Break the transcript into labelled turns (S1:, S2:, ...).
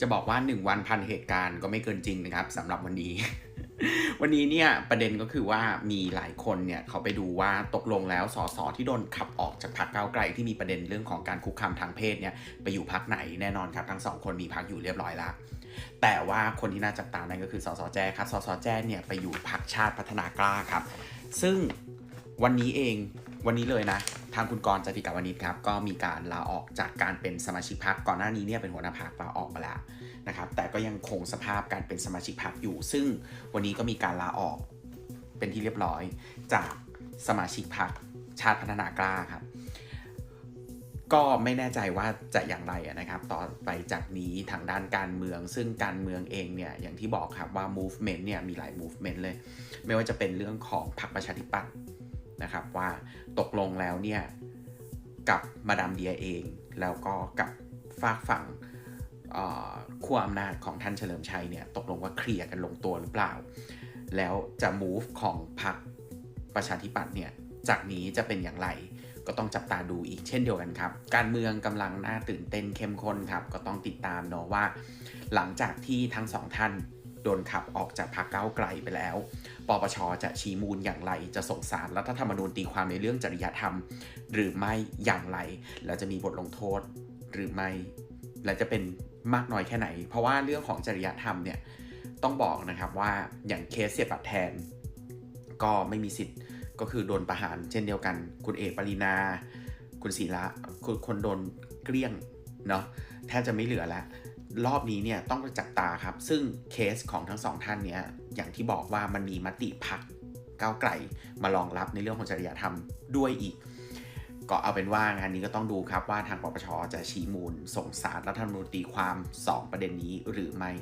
S1: จะบอกว่า 1 วันพันเหตุการณ์ก็ไม่เกินจริงนะครับสำหรับวันนี้ วันนี้เนี่ยประเด็นก็คือว่ามีหลายคนเนี่ยเขาไปดูว่าตกลงแล้วสสที่โดนขับออกจากพรรคก้าวไกลที่มีประเด็นเรื่องของการคุกคามทางเพศเนี่ยไปอยู่พรรคไหนแน่นอนครับทั้งสองคนมีพรรคอยู่เรียบร้อยแล้วแต่ว่าคนที่น่าจับตานั่นก็คือสสแจ้ครับสสแจ้เนี่ยไปอยู่พรรคชาติพัฒนากล้าครับ ซึ่งวันนี้เองวันนี้เลยนะางคุณกรจติกาวนิชครับก็มีการลาออกจากการเป็นสมาชิกพรรคก่อนหน้านี้เนี่ยเป็นหัวหน้าพรรคลาออกมาแล้วนะครับแต่ก็ยังคงสภาพการเป็นสมาชิกพรรคอยู่ ซึ่งวันนี้ก็มีการลาออกเป็นที่เรียบร้อยจากสมาชิกพรรคชาติพัฒนากล้าครับก็ไม่แน่ใจว่าจะอย่างไรนะครับ ต่อไปจากนี้ทางด้านการเมือง ซึ่งการเมืองเองเนี่ยอย่างที่บอกครับว่า movement เนี่ยมีหลาย movement เลย ไม่ว่าจะเป็นเรื่องของพรรคประชาธิปัตย์ นะครับว่าตกลงแล้วเนี่ยกับมาดามเดียเอง แล้วก็กับฝากฝั่งเอ่อขั้วอำนาจของท่านเฉลิมชัยเนี่ยตกลงว่าเคลียร์กันลงตัวหรือเปล่า แล้วจะ move ของพรรคประชาธิปัตย์เนี่ยจากนี้จะเป็นอย่างไรก็ต้องจับตาดูอีกเช่นเดียวกันครับ การเมืองกำลังน่าตื่นเต้นเข้มข้นครับ ก็ต้องติดตามเนาะว่า หลังจากที่ทั้งสองท่าน โดนขับออกจากพรรคก้าวไกลไปแล้ว ปปชจะชี้มูลอย่างไร จะส่งสารรัฐธรรมนูญตีความในเรื่องจริยธรรม หรือไม่อย่างไร แล้วจะมีบทลงโทษหรือไม่ และจะเป็นมากน้อยแค่ไหน เพราะว่าเรื่องของจริยธรรมเนี่ยต้องบอกนะครับว่าอย่างเคสเสียบัตรแทน ก็ไม่มีสิทธิ์ก็คือโดนประหาร เช่นเดียวกัน คุณเอกปรินา คุณศิระคุณคนโดนเกลี้ยงเนาะแทบจะไม่เหลือแล้ว รอบนี้เนี่ยต้องจับตาครับ ซึ่งเคสของทั้งสองท่านเนี่ยอย่างที่บอกว่ามันมีมติพักก้าวไกลมารองรับในเรื่องของจริยธรรมด้วยอีก ก็เอาเป็นว่างานนี้ก็ต้องดูครับว่าทางปปชจะชี้มูล ส่งสารรัฐธรรมนูญตีความ 2 ประเด็นนี้หรือไม่